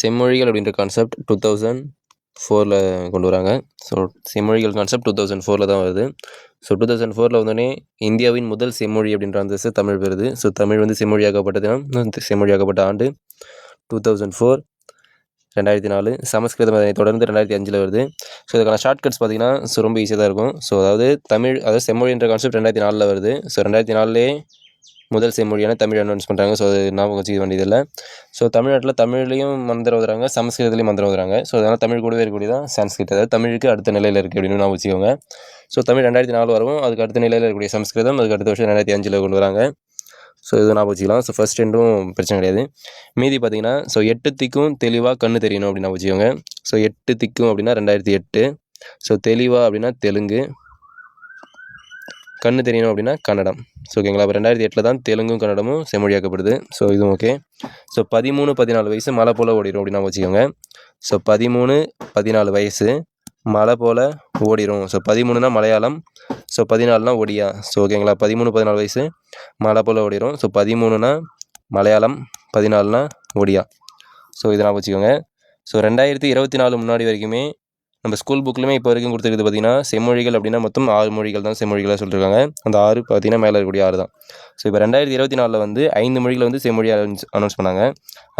செம்மொழிகள் அப்படின்ற concept two thousand ஃபோரில் கொண்டு வராங்க. ஸோ செம்மொழிகள் கான்செப்ட் டூ தௌசண்ட் ஃபோரில் தான் வருது. ஸோ டூ தௌசண்ட் ஃபோரில் வந்தோடனே இந்தியாவின் முதல் செம்மொழி அப்படின்ற அந்தஸ்து தமிழ் பெறுது ஸோ தமிழ் வந்து செம்மொழியாக்கப்பட்டதுன்னா செம்மொழியாக்கப்பட்ட ஆண்டு டூ தௌசண்ட் ஃபோர் ரெண்டாயிரத்தி நாலு. சமஸ்கிருதம் அதனை தொடர்ந்து ரெண்டாயிரத்தி அஞ்சில் வருது. ஸோ இதுக்கான ஷார்ட்கட்ஸ் பார்த்தீங்கன்னா ஸோ ரொம்ப ஈஸியாக தான் இருக்கும். ஸோ அதாவது தமிழ் அதாவது செம்மொழின்ற கான்செப்ட் ரெண்டாயிரத்தி நாலில் வருது. ஸோ ரெண்டாயிரத்தி நாலுலேயே முதல் செய்மொழியான தமிழ் அனௌன்ஸ் பண்ணுறாங்க ஸோ அது ஞாபகம் வச்சுக்க வேண்டியதில்லை. ஸோ தமிழ்நாட்டில் தமிழ்லையும் மந்திரம் ஓதுறாங்க சமஸ்கிருதத்துலையும் மந்திரம் ஓதுறாங்க ஸோ அதனால் தமிழ் கூடவே இருக்கக்கூடிய தான் சான்ஸ்கிரிட். அதாவது தமிழுக்கு அடுத்த நிலையில் இருக்குது அப்படின்னு நான் வச்சுக்கோங்க. ஸோ தமிழ் ரெண்டாயிரத்தி நாலு வரவும் அதுக்கு அடுத்த நிலையில் இருக்கக்கூடிய சமஸ்கிருதம் அதுக்கு அடுத்த வருஷம் ரெண்டாயிரத்தி அஞ்சில் கொண்டு வராங்க. ஸோ இது நான் வச்சுக்கலாம். ஸோ ஃபஸ்ட் ரெண்டும் பிரச்சனை கிடையாது. மீதி பார்த்தீங்கன்னா ஸோ எட்டு திக்கும் தெளிவாக கண்ணு தெரியணும் அப்படின்னு நான் வச்சுக்கோங்க. ஸோ எட்டு திக்கும் அப்படின்னா ரெண்டாயிரத்தி எட்டு. ஸோ தெளிவாக அப்படின்னா தெலுங்கு. கண்ணு தெரியணும் அப்படின்னா கன்னடம். ஸோ ஓகேங்களா அப்போ ரெண்டாயிரத்தி எட்டில் தான் தெலுங்கும் கன்னடமும் செம்மொழியாக்கப்படுது. ஸோ இதுவும் ஓகே ஸோ பதிமூணு பதினாலு வயசு மலை போல் ஓடிடும் அப்படின்னா வச்சுக்கோங்க. ஸோ பதிமூணு பதினாலு வயசு மலை போல் ஓடிடும் ஸோ பதிமூணுனா மலையாளம். ஸோ பதினாலுனா ஒடியா. ஸோ ஓகேங்களா பதிமூணு பதினாலு வயசு மலை போல் ஓடிடும் ஸோ பதிமூணுனா மலையாளம் பதினாலுனா ஒடியா. ஸோ இதை நான் வச்சுக்கோங்க. ஸோ ரெண்டாயிரத்தி இருபத்தி நாலு முன்னாடி வரைக்குமே நம்ம ஸ்கூல் புக்லையுமே இப்போ வரைக்கும் கொடுத்துருக்குது பார்த்தீங்கன்னா செம்மொழிகள் அப்படின்னா மொத்தம் ஆறு மொழிகள் தான் செம்மொழிகளாக சொல்லியிருக்காங்க அந்த ஆறு பார்த்தீங்கன்னா மேலே இருக்கக்கூடிய ஆறு தான். ஸோ இப்போ ரெண்டாயிரத்தி இருபத்தி நாலில் வந்து ஐந்து மொழிகள் வந்து செம்மொழி அனௌன்ஸ் அனௌன்ஸ் பண்ணாங்க.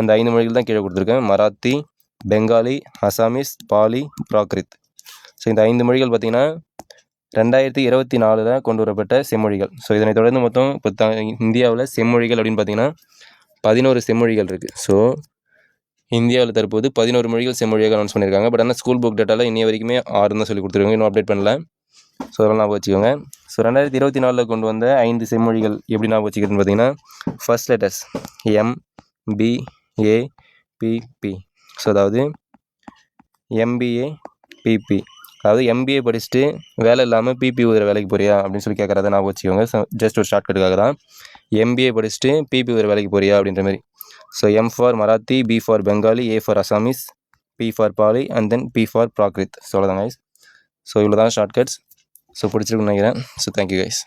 அந்த ஐந்து மொழிகள் தான் கீழே கொடுத்துருக்கேன். மராத்தி பெங்காலி அசாமீஸ் பாலி பிராக்ரித். ஸோ இந்த ஐந்து மொழிகள் பார்த்திங்கன்னா ரெண்டாயிரத்தி இருபத்தி நாலில் கொண்டு வரப்பட்ட செம்மொழிகள். ஸோ இதனை தொடர்ந்து மொத்தம் இப்போ த இந்தியாவில் செம்மொழிகள் அப்படின்னு பார்த்தீங்கன்னா பதினோரு செம்மொழிகள் இருக்குது ஸோ இந்தியாவில் தற்போது பதினோரு மொழிகள் செம்மொழியாக அனௌன்ஸ் பண்ணியிருக்காங்க. பட் ஆனால் ஸ்கூல் புக் டேட்டாவில் இன்னைய வரைக்குமே ஆறு தான் சொல்லி கொடுத்துருக்காங்க. இன்னும் அப்டேட் பண்ணல. ஸோ அதெல்லாம் ஞாபகம் வச்சுக்கோங்க. ஸோ ரெண்டாயிரத்தி இருபத்தி நாலில் கொண்டு வந்த ஐந்து செம்மொழிகள் எப்படி ஞாபகம் வச்சுக்கிறதுன்னு பார்த்தீங்கன்னா first letters M B A PP so அதாவது எம்பிஏ பிபி அதாவது எம்பிஏ படிச்சுட்டு வேலை இல்லாமல் பிபி ஊதுற வேலைக்கு போறியா அப்படின்னு சொல்லி கேட்குறத ஞாபகம் வச்சுக்கோங்க. ஜஸ்ட் ஒரு ஷார்ட்கட்டுக்காக தான் எம்பிஏ படிச்சுட்டு பிபி ஊதுற வேலைக்கு போறியா அப்படின்ற மாதிரி. So M for Marathi B for Bengali A for Assamese P for Pali and then P for Prakrit so அவ்வளோதான் கைஸ் ஸோ இவ்வளோ தான் ஷார்ட்கட்ஸ் ஸோ பிடிச்சிருக்குன்னு நினைக்கிறேன் ஸோ தேங்க்யூ கைஸ்